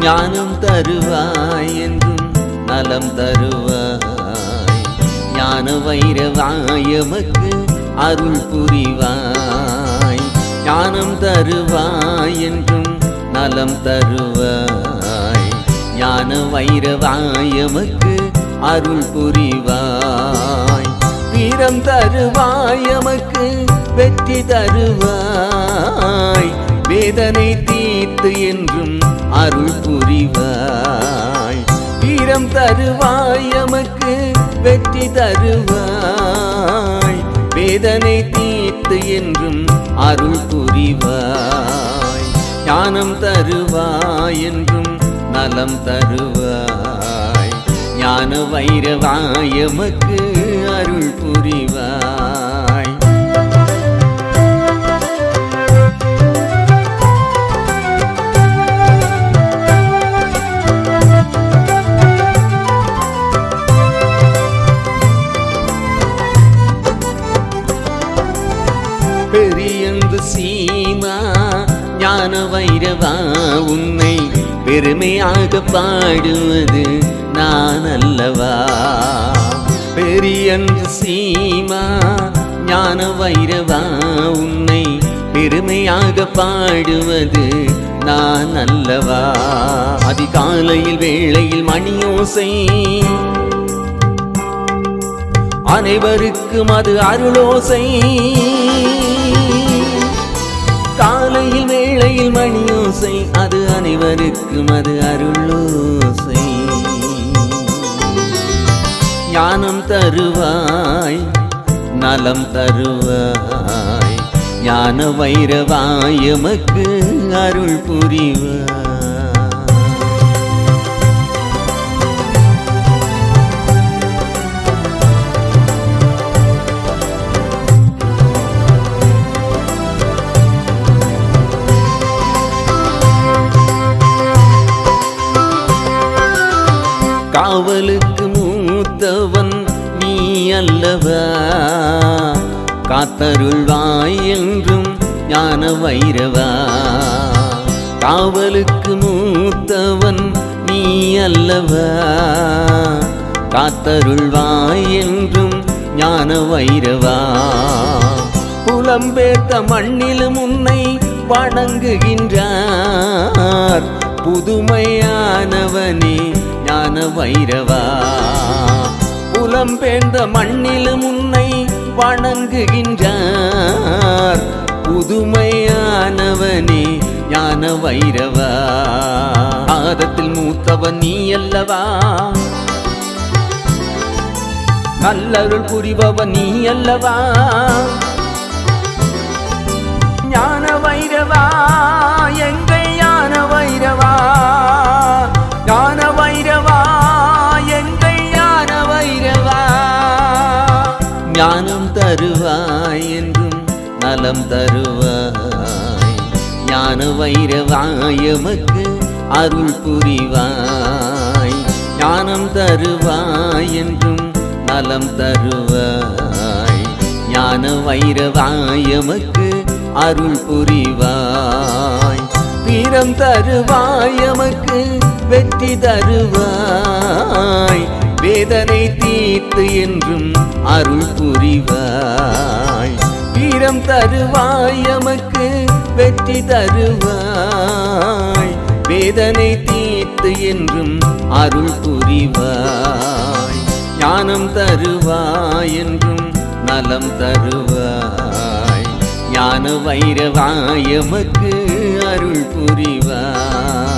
ஞானம் தருவாய் என்றும் நலம் தருவாய். ஞான வைரவாயமக்கு அருள் புரிவாய். ஞானம் தருவாய் என்றும் நலம் தருவாய். ஞான வைரவாயமுக்கு அருள் புரிவாய். வீரம் தருவாயமுக்கு வெற்றி தருவாய். வேதனை தீர்த்து என்றும் அருள் புரிவாய். வீரம் தருவாயமுக்கு வெற்றி தருவாய். வேதனை தீர்த்து என்றும் அருள் புரிவாய். ஞானம் தருவாய் என்றும் நலம் தருவாய். ஞான வைரவாயமக்கு அருள் புரிவாய். பெரியந்து சீமா ஞான வைரவா உன்னை பெருமையாக பாடுவது நான் அல்லவா? பெரியந்து சீமா ஞான வைரவா உன்னை பெருமையாக பாடுவது நான் அல்லவா? அதிகாலையில் வேளையில் மணியோசை. அனைவருக்கும் அது அருளோசை. காலையில் வேளையில் மணியோசை அது அனைவருக்கும் அது அருளோசை. ஞானம் தருவாய் நலம் தருவாய் ஞான வைரவாயமக்கு அருள் புரிவாய். காவலுக்கு மூத்தவன் நீ அல்லவா? காத்தருள்வாய் என்றும் ஞான வைரவா? காவலுக்கு மூத்தவன் நீ அல்லவா? காத்தருள்வாய் என்றும் ஞான வைரவா? புலம்பேத்த மண்ணிலும் உன்னை வணங்குகின்றார். புதுமையானவனே ஞான வைரவா? புலம்பெயர்ந்த மண்ணிலும் உன்னை வணங்குகின்றார். புதுமையானவனே ஞான வைரவா? ஆதத்தில் மூத்தவன் நீ அல்லவா? நல்லருள் புரிபவன் நீ அல்லவா? ஞான வைரவா எங்கள் நலம் தருவாய் என்றும் நலம் தருவாய். ஞான வைரவாயமக்கு அருள் புரிவாய். ஞானம் தருவாய் என்றும் நலம் தருவாய். ஞான வைரவாயமக்கு அருள் புரிவாய். வீரம் தருவாயமக்கு வெற்றி தருவாய். வேதனை தீர்த்து என்றும் அருள் புரிவாய். வீரம் தருவாய் எமக்கு வெற்றி தருவாய். வேதனை தீர்த்து என்றும் அருள் புரிவாய். ஞானம் தருவாய் என்றும் நலம் தருவாய். ஞான வைரவாய் எமக்கு அருள் புரிவாய்.